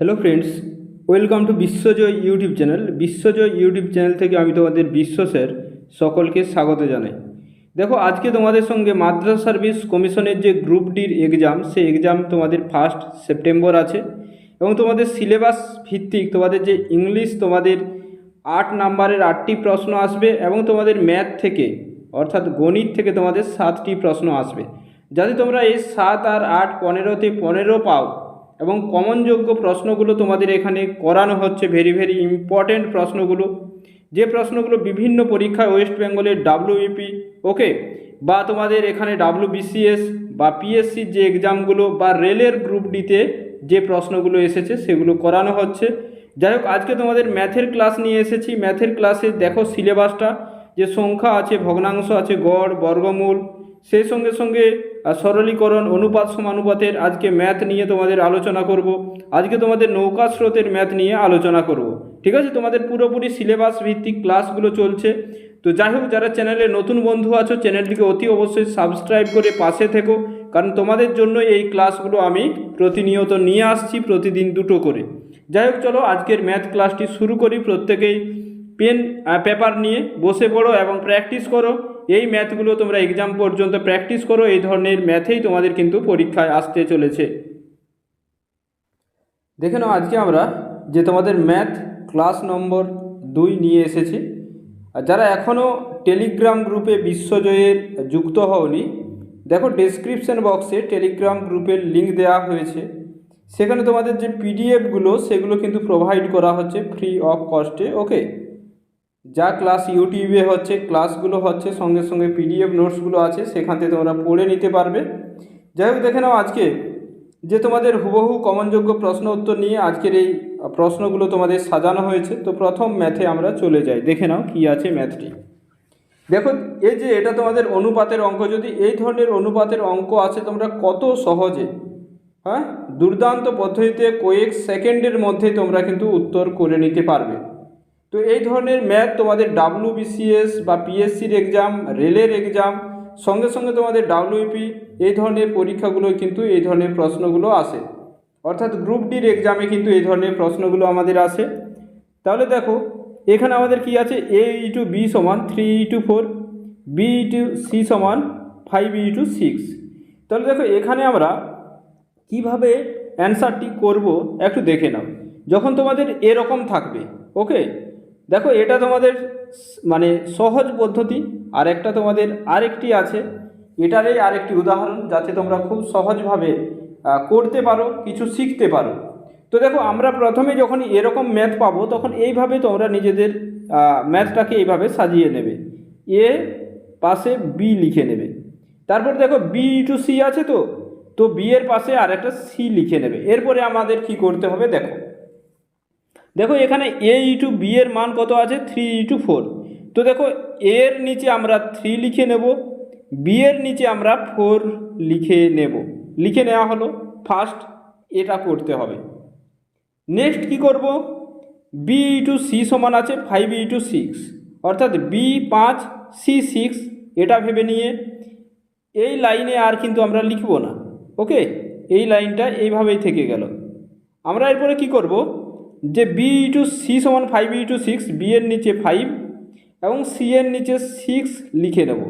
Hello friends welcome to Biswajoy YouTube channel Biswajoy YouTube channel থেকে আমি তোমাদের বিশ্ব স্যার সকলকে স্বাগত জানাই। দেখো, আজকে তোমাদের সঙ্গে মাদ্রাসা সার্ভিস কমিশনের যে গ্রুপ ডির এক্সাম সেই এক্সাম তোমাদের ফার্স্ট সেপ্টেম্বর আছে। এবং তোমাদের সিলেবাস ভিত্তিক তোমাদের যে ইংলিশ তোমাদের আট নাম্বারের আটটি প্রশ্ন আসবে এবং তোমাদের ম্যাথ থেকে, অর্থাৎ গণিত থেকে তোমাদের সাতটি প্রশ্ন আসবে। যাতে তোমরা এই সাত আর আট পনেরোতে পনেরো পাও এবং কমনযোগ্য প্রশ্নগুলো তোমাদের এখানে করানো হচ্ছে ভেরি ভেরি ইম্পর্ট্যান্ট প্রশ্নগুলো। যে প্রশ্নগুলো বিভিন্ন পরীক্ষায় ওয়েস্ট বেঙ্গলের ডাব্লিউইপি ওকে বা তোমাদের এখানে ডাব্লিউ বিসিএস বা পিএসসির যে এক্সামগুলো বা রেলের গ্রুপ ডিতে যে প্রশ্নগুলো এসেছে, সেগুলো করানো হচ্ছে। যাই হোক, আজকে তোমাদের ম্যাথের ক্লাস নিয়ে এসেছি। ম্যাথের ক্লাসে দেখো সিলেবাসটা যে সংখ্যা আছে, ভগ্নাংশ আছে, গড়, বর্গমূল সেই সঙ্গে সঙ্গে সরলীকরণ, অনুপাত সমানুপাতের আজকে ম্যাথ নিয়ে তোমাদের আলোচনা করব। আজকে তোমাদের নৌকা স্রোতের ম্যাথ নিয়ে আলোচনা করব। ঠিক আছে? তোমাদের পুরোপুরি সিলেবাস ভিত্তিক ক্লাসগুলো চলছে। তো যাই হোক, যারা চ্যানেলে নতুন বন্ধু আছো চ্যানেলটিকে অতি অবশ্যই সাবস্ক্রাইব করে পাশে থেকো। কারণ তোমাদের জন্য এই ক্লাসগুলো আমি প্রতিনিয়ত নিয়ে আসছি প্রতিদিন দুটো করে। যাই হোক, চলো আজকের ম্যাথ ক্লাসটি শুরু করি প্রত্যেকেই। পেন পেপার নিয়ে বসে পড়ো এবং প্র্যাকটিস করো। এই ম্যাথগুলো তোমরা এক্সাম পর্যন্ত প্র্যাকটিস করো, এই ধরনের ম্যাথেই তোমাদের কিন্তু পরীক্ষায় আসতে চলেছে। দেখে নাও আজকে আমরা যে তোমাদের ম্যাথ ক্লাস নম্বর দুই নিয়ে এসেছি। যারা এখনও টেলিগ্রাম গ্রুপে বিশ্বজয়ের যুক্ত হওনি, দেখো ডেসক্রিপশন বক্সে টেলিগ্রাম গ্রুপের লিঙ্ক দেওয়া হয়েছে। সেখানে তোমাদের যে পিডিএফগুলো সেগুলো কিন্তু প্রোভাইড করা হচ্ছে ফ্রি অফ কস্টে ওকে যা ক্লাস ইউটিউবে হচ্ছে, ক্লাসগুলো হচ্ছে, সঙ্গে সঙ্গে পিডিএফ নোটসগুলো আছে, সেখান থেকে তোমরা পড়ে নিতে পারবে। যাই হোক, দেখে নাও আজকে যে তোমাদের হুবহু কমনযোগ্য প্রশ্ন উত্তর নিয়ে আজকের এই প্রশ্নগুলো তোমাদের সাজানো হয়েছে। তো প্রথম ম্যাথে আমরা চলে যাই। দেখে নাও কি আছে ম্যাথটি দেখো, এই যে এটা তোমাদের অনুপাতের অঙ্ক, যদি এই ধরনের অনুপাতের অঙ্ক আছে, তোমরা কত সহজে হ্যাঁ দুর্দান্ত পদ্ধতিতে কয়েক সেকেন্ডের মধ্যে তোমরা কিন্তু উত্তর করে নিতে পারবে। তো এই ধরনের ম্যাথ তোমাদের ডাব্লিউ বিসিএস বা পিএসসির এক্সাম রেলের এক্সাম সঙ্গে সঙ্গে তোমাদের ডাব্লিউপি এই ধরনের পরীক্ষাগুলো কিন্তু এই ধরনের প্রশ্নগুলো আসে। অর্থাৎ গ্রুপ ডির এক্সামে কিন্তু এই ধরনের প্রশ্নগুলো আমাদের আসে। তাহলে দেখো, এখানে আমাদের কি আছে? এ ই টু বি সমান three is to four B is to C সমান ফাইভ ই টু সিক্স তাহলে দেখো, এখানে আমরা কীভাবে অ্যান্সারটি করব একটু দেখে নাও। যখন তোমাদের এরকম থাকবে ওকে দেখো, এটা তোমাদের মানে সহজ পদ্ধতি আর একটা তোমাদের আরেকটি আছে। এটারই আরেকটি উদাহরণ, যাতে তোমরা খুব সহজভাবে করতে পারো, কিছু শিখতে পারো। তো দেখো, আমরা প্রথমে যখন এরকম ম্যাথ পাবো, তখন এইভাবে তোমরা নিজেদের ম্যাথটাকে এইভাবে সাজিয়ে নেবে। এ পাশে বি লিখে নেবে। তারপর দেখো বি টু সি আছে তো? তো বি এর পাশে আর একটা সি লিখে নেবে। এরপরে আমাদের কি করতে হবে? দেখো দেখো এখানে এ ই টু বি এর মান কত আছে? থ্রি ই টু ফোর তো দেখো, এর নিচে আমরা থ্রি লিখে নেব বি এর নিচে আমরা ফোর লিখে নেব। লিখে নেওয়া হলো ফার্স্ট এটা করতে হবে। নেক্সট কি করব? বি ই টু সি সমান আছে ফাইভ ই টু সিক্স অর্থাৎ বি পাঁচ সি সিক্স এটা ভেবে নিয়ে এই লাইনে আর কিন্তু আমরা লিখব না। ওকে এই লাইনটা এইভাবেই থেকে গেল। আমরা এরপরে কি করব? যে বি টু সি সমান five is to six B এর নিচে ফাইভ এবং সি এর নিচে সিক্স লিখে নেব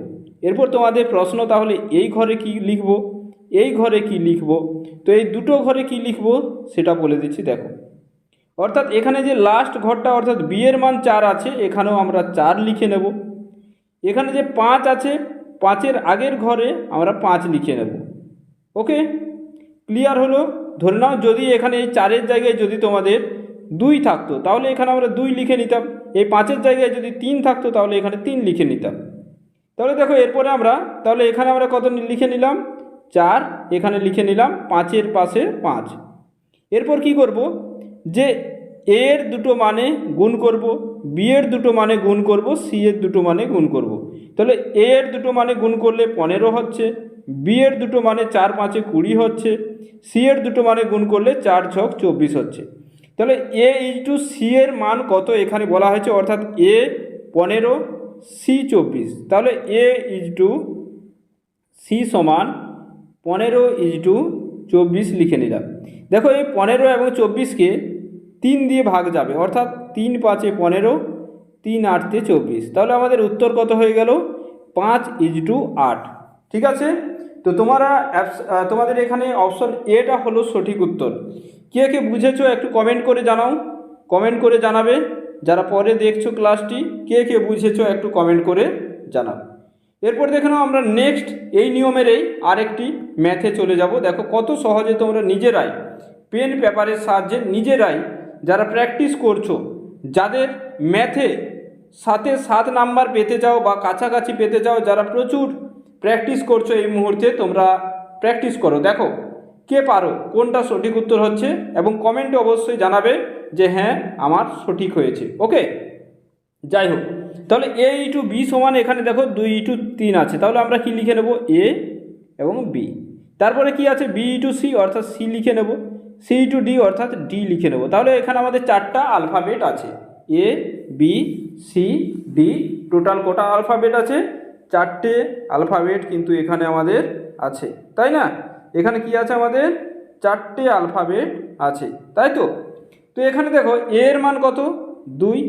এরপর তোমাদের প্রশ্ন তাহলে এই ঘরে কি লিখব? এই ঘরে কি লিখব? তো এই দুটো ঘরে কি লিখব? সেটা বলে দিচ্ছি, দেখো। অর্থাৎ এখানে যে লাস্ট ঘরটা, অর্থাৎ বি এর মান চার আছে, এখানেও আমরা চার লিখে নেব। এখানে যে পাঁচ আছে, পাঁচের আগের ঘরে আমরা পাঁচ লিখে নেব। ওকে ক্লিয়ার হলো? ধরে নাও, যদি এখানে এই চারের জায়গায় যদি তোমাদের দুই থাকতো, তাহলে এখানে আমরা দুই লিখে নিতাম। এই পাঁচের জায়গায় যদি তিন থাকতো, তাহলে এখানে তিন লিখে নিতাম। তাহলে দেখো, এরপরে আমরা, তাহলে এখানে আমরা কত লিখে নিলাম? চার, এখানে লিখে নিলাম পাঁচের পাশে পাঁচ। এরপর কি করব? যে এর দুটো মানে গুণ করব, বি এর দুটো মানে গুণ করব, সি এর দুটো মানে গুণ করব। তাহলে এ এর দুটো মানে গুণ করলে পনেরো হচ্ছে, বি এর দুটো মানে চার পাঁচে কুড়ি হচ্ছে, সি এর দুটো মানে গুণ করলে চার ছক চব্বিশ হচ্ছে। তাহলে এ ইজ টু সি এর মান কত? এখানে বলা হয়েছে, অর্থাৎ এ পনেরো সি চব্বিশ। তাহলে এ ইজ টু সি সমান পনেরো ইজ টু চব্বিশ লিখে নিলাম। দেখো, এই পনেরো এবং চব্বিশকে তিন দিয়ে ভাগ যাবে, অর্থাৎ তিন পাঁচে পনেরো, তিন আটতে চব্বিশ। তাহলে আমাদের উত্তর কত হয়ে গেল? পাঁচ ইজ টু আট। ঠিক আছে? তো তোমরা তোমাদের এখানে অপশন এটা হলো সঠিক উত্তর। কে কে বুঝেছ একটু কমেন্ট করে জানাও। কমেন্ট করে জানাবে। যারা পরে দেখছ ক্লাসটি কে কে বুঝেছ একটু কমেন্ট করে জানাও। এরপর দেখে নাও আমরা নেক্সট এই নিয়মেরই আরেকটি ম্যাথে চলে যাব। দেখো কত সহজে তোমরা নিজেরাই পেন পেপারের সাহায্যে নিজেরাই যারা প্র্যাকটিস করছ, যাদের ম্যাথে সাথে সাত নাম্বার পেতে চাও বা কাছাকাছি পেতে চাও, যারা প্রচুর প্র্যাকটিস করছ এই মুহূর্তে, তোমরা প্র্যাকটিস করো। দেখো, কে পারো, কোনটা সঠিক উত্তর হচ্ছে এবং কমেন্টে অবশ্যই জানাবে যে হ্যাঁ আমার সঠিক হয়েছে। ওকে যাই হোক, তাহলে এ ইটু বি সমান এখানে দেখো দুই ইটু তিন আছে। তাহলে আমরা কি লিখে নেব? এ এবং বি তারপরে কি আছে? বি ইটু সি অর্থাৎ সি লিখে নেব। সি ইটু ডি অর্থাৎ ডি লিখে নেব। তাহলে এখানে আমাদের চারটা আলফাবেট আছে। A B C D total কটা আলফাবেট আছে? চারটে আলফাবেট কিন্তু এখানে আমাদের আছে, তাই না? এখানে কি আছে আমাদের? চারটে আলফাবেট আছে, তাই তো? তো এখানে দেখো এর মান কত? দুই।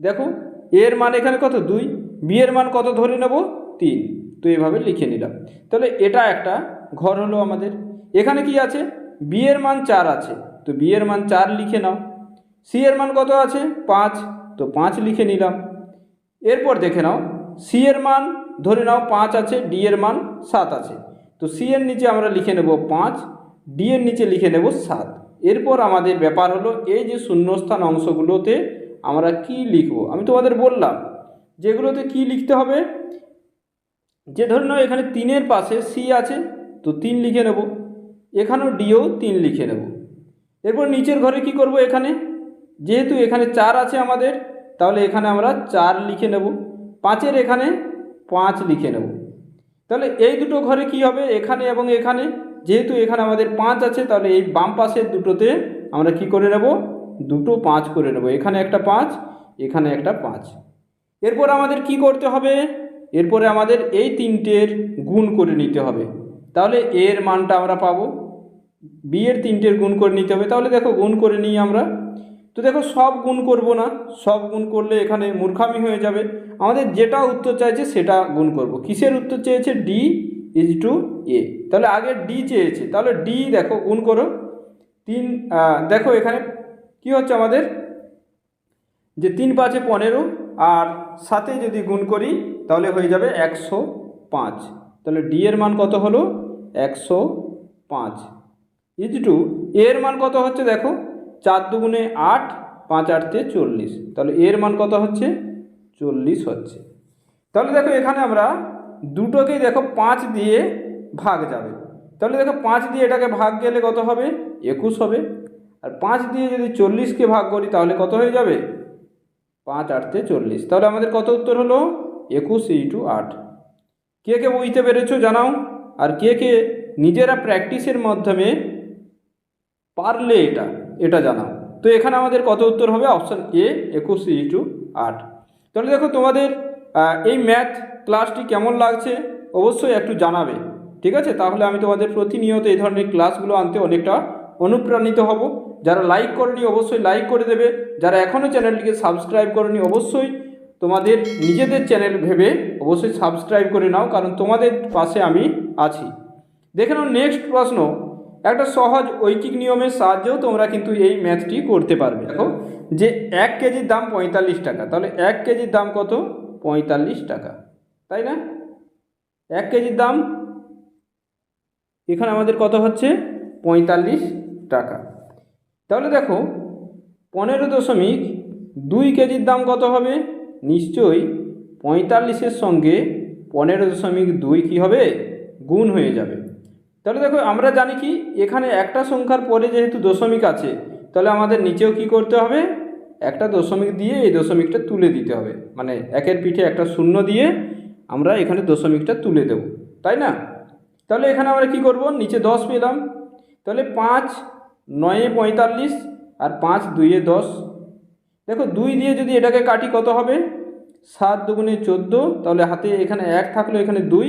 দেখো এর মান এখানে কত? দুই। বি এর মান কত ধরে নেব? তিন। তো এভাবে লিখে নিলাম। তাহলে এটা একটা ঘর হলো আমাদের। এখানে কি আছে? বি এর মান চার আছে। তো বি এর মান চার লিখে নাও। সি এর মান কত আছে? পাঁচ। তো পাঁচ লিখে নিলাম। এরপর দেখে নাও সি এর মান ধরে নাও পাঁচ আছে ডি এর মান সাত আছে। তো সি এর নিচে আমরা লিখে নেব পাঁচ ডি এর নিচে লিখে নেব সাত। এরপর আমাদের ব্যাপার হলো এই যে শূন্যস্থান অংশগুলোতে আমরা কি লিখব? আমি তোমাদের বললাম, যেগুলোতে কি লিখতে হবে? যে ধরে নাও এখানে তিনের পাশে সি আছে, তো তিন লিখে নেব। এখানেও ডিও তিন লিখে নেব। এরপর নিচের ঘরে কি করব এখানে? যেহেতু এখানে চার আছে আমাদের, তাহলে এখানে আমরা চার লিখে নেব। পাঁচের এখানে পাঁচ লিখে নেব। তাহলে এই দুটো ঘরে কি হবে? এখানে এবং এখানে। যেহেতু এখানে আমাদের পাঁচ আছে, তাহলে এই বাম পাশের দুটোতে আমরা কি করে নেব? দুটো পাঁচ করে নেব। এখানে একটা পাঁচ, এখানে একটা পাঁচ। এরপর আমাদের কি করতে হবে? এরপরে আমাদের এই তিনটের গুণ করে নিতে হবে। তাহলে এর মানটা আমরা পাবো। বি এর তিনটের গুণ করে নিতে হবে। তাহলে দেখো, গুণ করে নিই আমরা। তো দেখো, সব গুণ করব না। সব গুণ করলে এখানে মূর্খামি হয়ে যাবে। আমাদের যেটা উত্তর চাইছে, সেটা গুণ করব। কিসের উত্তর চেয়েছে? ডি ইজ টু এ তাহলে আগে ডি চেয়েছে। তাহলে ডি দেখো, গুণ করো। তিন দেখো এখানে কি হচ্ছে আমাদের? যে তিন পাঁচে পনেরো আর সাথে যদি গুণ করি, তাহলে হয়ে যাবে একশো পাঁচ। তাহলে ডি এর মান কত হলো? একশো পাঁচ। ইজ টু এর মান কত হচ্ছে দেখো? চার দুগুণে আট, পাঁচ আটতে চল্লিশ। তাহলে এর মান কত হচ্ছে? চল্লিশ হচ্ছে। তাহলে দেখো এখানে আমরা দুটোকেই দেখো পাঁচ দিয়ে ভাগ যাবে। তাহলে দেখো পাঁচ দিয়ে এটাকে ভাগ গেলে কত হবে? একুশ হবে। আর পাঁচ দিয়ে যদি চল্লিশকে ভাগ করি তাহলে কত হয়ে যাবে? পাঁচ আটতে চল্লিশ। তাহলে আমাদের কত উত্তর হলো? একুশ ইন্টু আট। কে কে বুঝতে পেরেছ জানাও। আর কে কে নিজেরা প্র্যাকটিসের মাধ্যমে পারলে এটা এটা জানাও। তো এখানে আমাদের কত উত্তর হবে? অপশান এ একুশ ইন্টু আট। তাহলে দেখো তোমাদের এই ম্যাথ ক্লাসটি কেমন লাগছে অবশ্যই একটু জানাবে, ঠিক আছে? তাহলে আমি তোমাদের প্রতিনিয়ত এই ধরনের ক্লাসগুলো আনতে অনেকটা অনুপ্রাণিত হব। যারা লাইক করনি অবশ্যই লাইক করে দেবে। যারা এখনও চ্যানেলটিকে সাবস্ক্রাইব করনি অবশ্যই তোমাদের নিজেদের চ্যানেল ভেবে অবশ্যই সাবস্ক্রাইব করে নাও, কারণ তোমাদের পাশে আমি আছি। দেখে নাও নেক্সট প্রশ্ন। একটা সহজ ঐকিক নিয়মের সাহায্যেও তোমরা কিন্তু এই ম্যাথটি করতে পারবে। দেখো, যে এক কেজির দাম পঁয়তাল্লিশ টাকা, তাহলে এক কেজির দাম কত? পঁয়তাল্লিশ টাকা, তাই না? এক কেজির দাম এখানে আমাদের কত হচ্ছে? পঁয়তাল্লিশ টাকা। তাহলে দেখো, পনেরো দশমিক দুই কেজির দাম কত হবে? নিশ্চয়ই পঁয়তাল্লিশের সঙ্গে পনেরো দশমিক দুই কী হবে? গুণ হয়ে যাবে। তাহলে দেখো, আমরা জানি কি, এখানে একটা সংখ্যার পরে যেহেতু দশমিক আছে, তাহলে আমাদের নিচেও কি করতে হবে? একটা দশমিক দিয়ে এই দশমিকটা তুলে দিতে হবে। মানে একের পিঠে একটা শূন্য দিয়ে আমরা এখানে দশমিকটা তুলে দেব। তাই না? তাহলে এখানে আমরা কি করব? নিচে দশ পেলাম। তাহলে পাঁচ, নয়ে পঁয়তাল্লিশ আর পাঁচ দুইয়ে দশ। দেখো, দুই দিয়ে যদি এটাকে কাটি কত হবে? সাত দুগুণে চোদ্দ, তাহলে হাতে এখানে এক থাকল, এখানে দুই।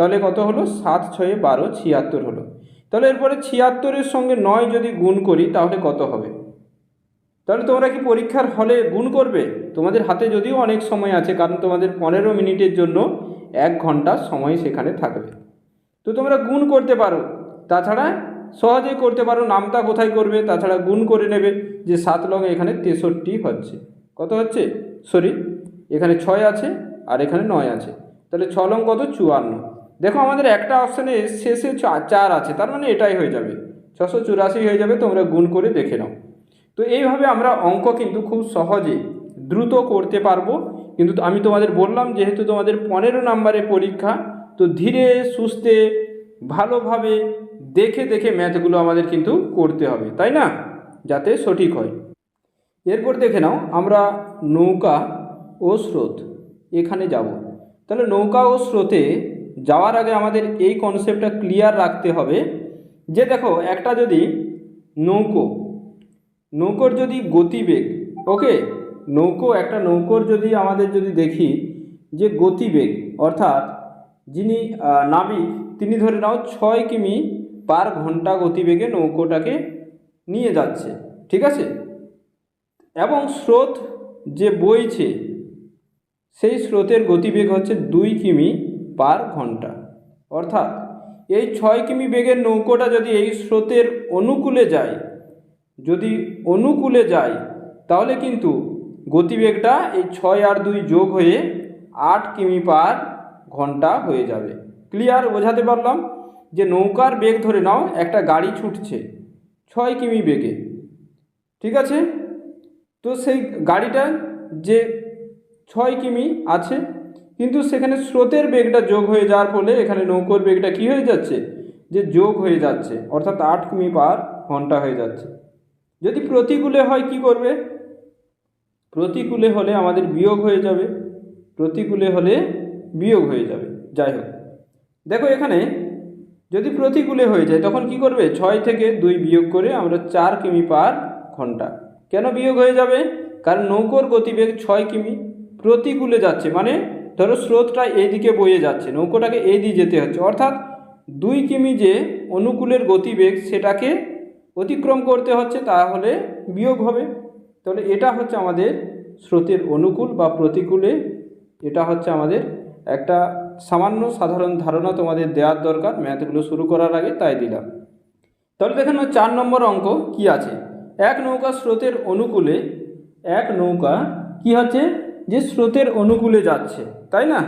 তাহলে কত হলো? সাত ছয়ে বারো, ছিয়াত্তর হলো। তাহলে এরপরে ছিয়াত্তরের সঙ্গে নয় যদি গুণ করি, তাহলে কত হবে? তাহলে তোমরা কি পরীক্ষার হলে গুণ করবে? তোমাদের হাতে যদিও অনেক সময় আছে, কারণ তোমাদের পনেরো মিনিটের জন্য এক ঘণ্টা সময় সেখানে থাকবে। তো তোমরা গুণ করতে পারো। তাছাড়া সহজেই করতে পারো নামটা কোথায় করবে? তাছাড়া গুণ করে নেবে যে সাত লং এখানে তেষট্টি হচ্ছে। কত হচ্ছে? সরি, এখানে ছয় আছে আর এখানে নয় আছে। তাহলে ছ লং কত? চুয়ান্ন। দেখো আমাদের একটা অপশানে শেষে চার আছে, তার মানে এটাই হয়ে যাবে। ছশো চুরাশি হয়ে যাবে, তোমরা গুণ করে দেখে নাও। তো এইভাবে আমরা অঙ্ক কিন্তু খুব সহজে দ্রুত করতে পারব। কিন্তু আমি তোমাদের বললাম, যেহেতু তোমাদের পনেরো নম্বরের পরীক্ষা, তো ধীরে সুস্থে ভালোভাবে দেখে দেখে ম্যাথগুলো আমাদের কিন্তু করতে হবে, তাই না? যাতে সঠিক হয়। এরপর দেখে নাও, আমরা নৌকা ও স্রোত, এখানে যাব। তাহলে নৌকা ও স্রোতে যাওয়ার আগে আমাদের এই কনসেপ্টটা ক্লিয়ার রাখতে হবে যে দেখো একটা যদি নৌকো, নৌকোর যদি গতিবেগ ওকে নৌকো, একটা নৌকোর যদি আমাদের যদি দেখি যে গতিবেগ, অর্থাৎ যিনি নাবিক, তিনি ধরে নাও ছয় কিমি পার ঘণ্টা গতিবেগে নৌকোটাকে নিয়ে যাচ্ছে, ঠিক আছে? এবং স্রোত যে বইছে, সেই স্রোতের গতিবেগ হচ্ছে দুই কিমি পার ঘণ্টা। অর্থাৎ এই ছয় কিমি বেগের নৌকোটা যদি এই স্রোতের অনুকূলে যায়, যদি অনুকূলে যায়, তাহলে কিন্তু গতিবেগটা এই ছয় আর দুই যোগ হয়ে আট কিমি পার ঘণ্টা হয়ে যাবে। ক্লিয়ার বোঝাতে পারলাম? যে নৌকার বেগ ধরে নাও, একটা গাড়ি ছুটছে ছয় কিমি বেগে। ঠিক আছে? তো সেই গাড়িটা যে ছয় কিমি আছে কিন্তু সেখানে স্রোতের বেগটা যোগ হয়ে যাওয়ার ফলে এখানে নৌকোর বেগটা কি হয়ে যাচ্ছে? যে যোগ হয়ে যাচ্ছে, অর্থাৎ আট কিমি পার ঘণ্টা হয়ে যাচ্ছে। যদি প্রতিকূলে হয় কি করবে? প্রতিকূলে হলে আমাদের বিয়োগ হয়ে যাবে, প্রতিকূলে হলে বিয়োগ হয়ে যাবে। যাই হোক, দেখো এখানে যদি প্রতিকূলে হয়ে যায়, তখন কি করবে? ছয় থেকে দুই বিয়োগ করে আমরা চার কিমি পার ঘণ্টা। কেন বিয়োগ হয়ে যাবে? কারণ নৌকোর গতিবেগ ছয় কিমি, প্রতিকূলে যাচ্ছে। মানে ধরো স্রোতটা এইদিকে বয়ে যাচ্ছে, নৌকোটাকে এই দিয়ে যেতে হচ্ছে, অর্থাৎ দুই কিমি যে অনুকূলের গতিবেগ সেটাকে অতিক্রম করতে হচ্ছে তাহলে বিয়োগ হবে। তাহলে এটা হচ্ছে আমাদের স্রোতের অনুকূল বা প্রতিকূলে এটা হচ্ছে আমাদের একটা সামান্য সাধারণ ধারণা তোমাদের দেওয়ার দরকার, ম্যাথগুলো শুরু করার আগে তাই দিলাম। তাহলে দেখেন চার নম্বর অঙ্ক কি আছে? এক নৌকা স্রোতের অনুকূলে, এক নৌকা কি হচ্ছে? যে স্রোতের অনুকূলে যাচ্ছে। তাই না?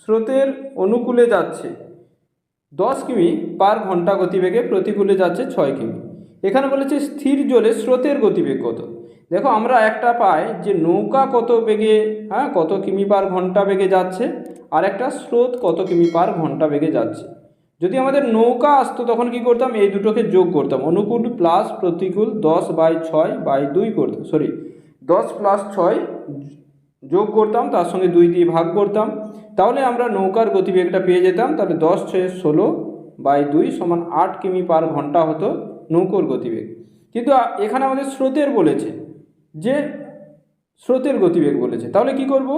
স্রোতের অনুকূলে যাচ্ছে। দশ কিমি পার ঘণ্টা গতিবেগে প্রতিকূলে যাচ্ছে ছয় কিমি। এখানে বলেছে স্থির জলে স্রোতের গতিবেগ কত? দেখো, আমরা একটা পাই যে নৌকা কত বেগে হ্যাঁ কত কিমি পার ঘণ্টা বেগে যাচ্ছে আর একটা স্রোত কত কিমি পার ঘণ্টা বেগে যাচ্ছে। যদি আমাদের নৌকা আসতো তখন কি করতাম? এই দুটোকে যোগ করতাম। অনুকূল প্লাস প্রতিকূল দশ বাই ছয় বাই দুই করতাম। সরি, দশ প্লাস ছয় যোগ করতাম, তার সঙ্গে দুই দিয়ে ভাগ করতাম। তাহলে আমরা নৌকার গতিবেগটা পেয়ে যেতাম, তাহলে দশ ছয় ষোলো বাই দুই সমান আট কিমি পার ঘণ্টা হতো নৌকোর গতিবেগ। কিন্তু এখানে আমাদের স্রোতের বলেছে, যে স্রোতের গতিবেগ বলেছে। তাহলে কি করব?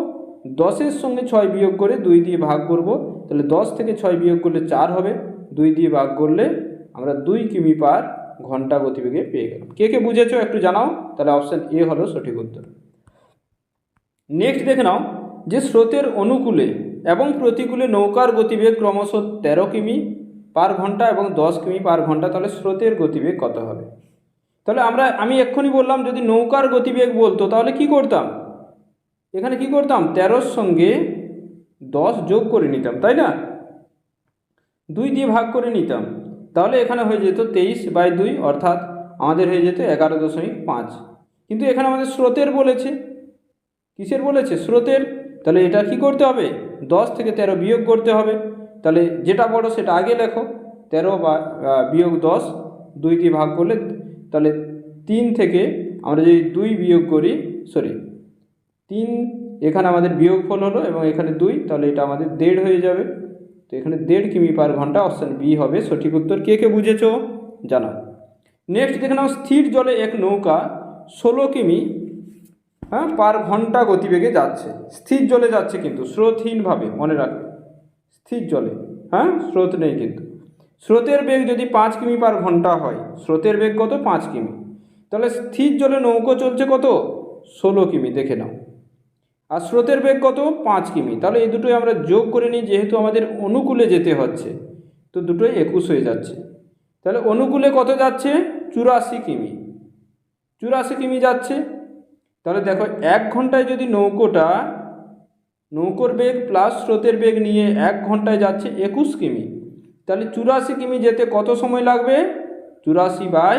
দশের সঙ্গে ছয় বিয়োগ করে দুই দিয়ে ভাগ করব। তাহলে দশ থেকে ছয় বিয়োগ করলে চার হবে। দুই দিয়ে ভাগ করলে আমরা দুই কিমি পার ঘণ্টা গতিবেগে পেয়ে গেলাম। কে কে বুঝেছ একটু জানাও, তাহলে অপশান এ হলো সঠিক উত্তর। নেক্সট দেখে নাও, যে স্রোতের অনুকূলে এবং প্রতিকূলে নৌকার গতিবেগ ক্রমশ তেরো কিমি পার ঘণ্টা এবং দশ কিমি পার ঘণ্টা, তাহলে স্রোতের গতিবেগ কত হবে? তাহলে আমরা, আমি এক্ষুনি বললাম, যদি নৌকার গতিবেগ বলতো, তাহলে কি করতাম? এখানে কি করতাম? তেরোর সঙ্গে দশ যোগ করে নিতাম, তাই না? দুই দিয়ে ভাগ করে নিতাম, তাহলে এখানে হয়ে যেত তেইশ বাই দুই, অর্থাৎ আমাদের হয়ে যেত এগারো দশমিক পাঁচ। কিন্তু এখানে আমাদের স্রোতের বলেছে কিসের বলেছে? স্রোতের? তাহলে এটা কি করতে হবে? দশ থেকে তেরো বিয়োগ করতে হবে। তাহলে যেটা বড় সেটা আগে লেখো। তেরো বা বিয়োগ দশ, দুই দিয়ে ভাগ করলে, তাহলে তিন থেকে আমরা যদি দুই বিয়োগ করি সরি তিন, এখানে আমাদের বিয়োগফল হলো এবং এখানে দুই, তাহলে এটা আমাদের দেড় হয়ে যাবে। তো এখানে দেড় কিমি পার ঘণ্টা অপশান বি হবে। সঠিক উত্তর কে কে বুঝেছ? জানা নেক্সট দেখে নাও, স্থির জলে এক নৌকা ষোলো কিমি হ্যাঁ পার ঘণ্টা গতিবেগে যাচ্ছে। স্থির জলে যাচ্ছে কিন্তু, স্রোতহীনভাবে, মনে রাখবে। স্থির জলে হ্যাঁ স্রোত নেই কিন্তু। স্রোতের বেগ যদি পাঁচ কিমি পার ঘণ্টা হয়, স্রোতের বেগ কত? পাঁচ কিমি। তাহলে স্থির জলে নৌকো চলছে কত? ষোলো কিমি, দেখে নাও। আর স্রোতের বেগ কত? পাঁচ কিমি। তাহলে এই দুটোই আমরা যোগ করে নিই, যেহেতু আমাদের অনুকূলে যেতে হচ্ছে, তো দুটোই একুশ হয়ে যাচ্ছে। তাহলে অনুকূলে কত যাচ্ছে? চুরাশি কিমি। চুরাশি কিমি যাচ্ছে তাহলে দেখো এক ঘন্টায় যদি নৌকোটা, নৌকোর বেগ প্লাস স্রোতের বেগ নিয়ে এক ঘন্টায় যাচ্ছে একুশ কিমি, তাহলে চুরাশি কিমি যেতে কত সময় লাগবে? চুরাশি বাই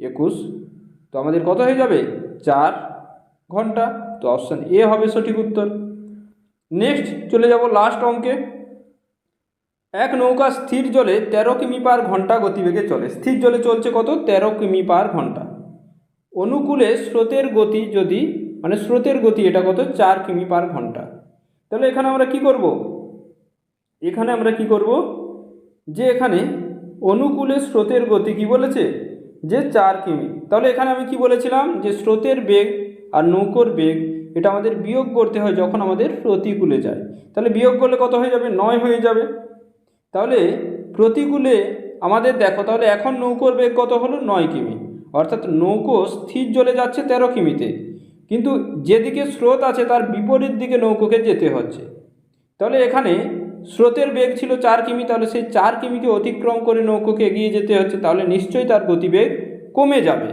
একুশ। তো আমাদের কত হয়ে যাবে? চার ঘণ্টা। তো অপশান এ হবে সঠিক উত্তর। নেক্সট চলে যাব লাস্ট অঙ্কে। এক নৌকা স্থির জলে তেরো কিমি পার ঘণ্টা গতিবেগে চলে। স্থির জলে চলছে কত? তেরো কিমি পার ঘণ্টা। অনুকূলে স্রোতের গতি যদি মানে স্রোতের গতি এটা কত? চার কিমি পার ঘণ্টা। তাহলে এখানে আমরা কি করব? এখানে আমরা কি করব? যে এখানে অনুকূলে স্রোতের গতি কি বলেছে? যে চার কিমি। তাহলে এখানে আমি কি বলেছিলাম? যে স্রোতের বেগ আর নৌকোর বেগ, এটা আমাদের বিয়োগ করতে হয় যখন আমাদের প্রতিকূলে যায়। তাহলে বিয়োগ করলে কত হয়ে যাবে? নয় হয়ে যাবে। তাহলে প্রতিকূলে আমাদের দেখো, তাহলে এখন নৌকোর বেগ কত হলো? নয় কিমি। অর্থাৎ নৌকো স্থির জলে যাচ্ছে তেরো কিমিতে। কিন্তু যেদিকে স্রোত আছে তার বিপরীত দিকে নৌকোকে যেতে হচ্ছে। তাহলে এখানে স্রোতের বেগ ছিল চার কিমি, তাহলে সেই চার কিমিকে অতিক্রম করে নৌকোকে এগিয়ে যেতে হচ্ছে, তাহলে নিশ্চয়ই তার গতিবেগ কমে যাবে।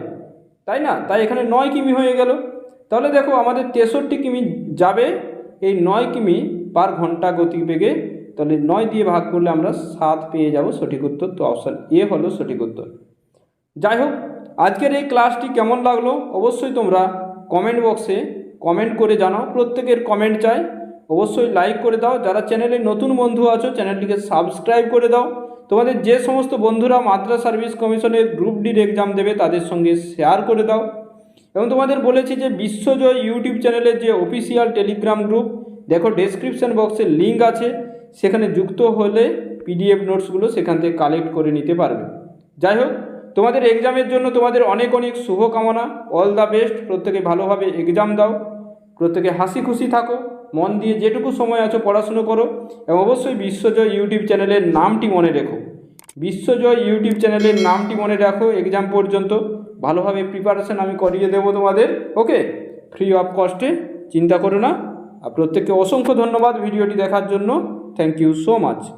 তাই না? তাই এখানে নয় কিমি হয়ে গেল। তাহলে দেখো আমাদের তেষট্টি কিমি যাবে, এই নয় কিমি পার ঘণ্টা গতিবেগে। তাহলে নয় দিয়ে ভাগ করলে আমরা সাত পেয়ে যাব সঠিক উত্তর। তো অপশান এ হলো সঠিক উত্তর। যাই হোক আজকের এই ক্লাসটি কেমন লাগল অবশ্যই তোমরা কমেন্ট বক্সে কমেন্ট করে জানাও। প্রত্যেকের কমেন্ট চাই। অবশ্যই লাইক করে দাও। যারা চ্যানেলে নতুন বন্ধু আছো চ্যানেলটিকে সাবস্ক্রাইব করে দাও। তোমাদের যে সমস্ত বন্ধুরা মাদ্রাস সার্ভিস কমিশনের গ্রুপ ডির এক্সাম দেবে, তাদের সঙ্গে শেয়ার করে দাও। এবং তোমাদের বলেছি যে বিশ্বজয় ইউটিউব চ্যানেলের যে অফিসিয়াল টেলিগ্রাম গ্রুপ দেখো ডেসক্রিপশন বক্সে লিঙ্ক আছে। সেখানে যুক্ত হলে পিডিএফ নোটসগুলো সেখান থেকে কালেক্ট করে নিতে পারবে। যাই হোক তোমাদের এক্সামের জন্য তোমাদের অনেক অনেক শুভকামনা। অল দ্য বেস্ট প্রত্যেকে ভালোভাবে এক্সাম দাও। প্রত্যেকে হাসি খুশি থাকো। মন দিয়ে যেটুকু সময় আছো পড়াশুনো করো। এবং অবশ্যই বিশ্বজয় ইউটিউব চ্যানেলের নামটি মনে রেখো। বিশ্বজয় ইউটিউব চ্যানেলের নামটি মনে রাখো এক্সাম পর্যন্ত। ভালোভাবে প্রিপারেশন আমি করিয়ে দেবো তোমাদের। ওকে? ফ্রি অফ কস্টে চিন্তা করো না। আর প্রত্যেককে অসংখ্য ধন্যবাদ ভিডিওটি দেখার জন্য। Thank you so much